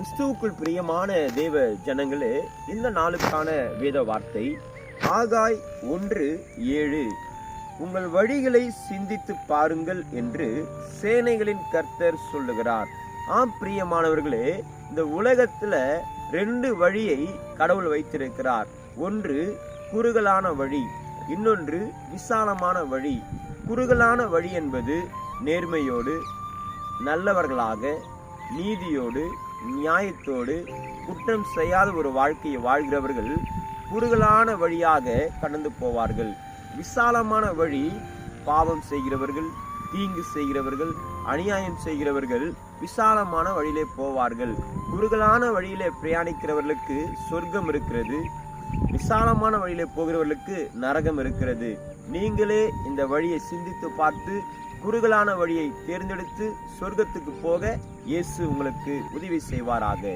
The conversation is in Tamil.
கிறிஸ்துவுக்குள் பிரியமான தேவ ஜனங்களே இந்த நாளுக்கான வேத வார்த்தை ஆகாய் ஒன்று ஏழு. உங்கள் வழிகளை சிந்தித்து பாருங்கள் என்று சேனைகளின் கர்த்தர் சொல்லுகிறார். ஆம் பிரியமானவர்களே இந்த உலகத்தில் ரெண்டு வழியை கடவுள் வைத்திருக்கிறார். ஒன்று குறுகலான வழி இன்னொன்று விசாலமான வழி. குறுகலான வழி என்பது நேர்மையோடு நல்லவர்களாக நீதியோடு நியாயத்தோடு குற்றம் செய்யாத ஒரு வாழ்க்கையை வாழ்கிறவர்கள் குறுகலான வழியாக கடந்து போவார்கள். விசாலமான வழி பாவம் செய்கிறவர்கள் தீங்கு செய்கிறவர்கள் அநியாயம் செய்கிறவர்கள் விசாலமான வழியிலே போவார்கள். குறுகலான வழியிலே பிரயாணிக்கிறவர்களுக்கு சொர்க்கம் இருக்கிறது. விசாலமான வழியிலே போகிறவர்களுக்கு நரகம் இருக்கிறது. நீங்களே இந்த வழியை சிந்தித்து பார்த்து குறுகலான வழியை தேர்ந்தெடுத்து சொர்க்கத்துக்கு போக இயேசு உங்களுக்கு உதவி செய்வாராக.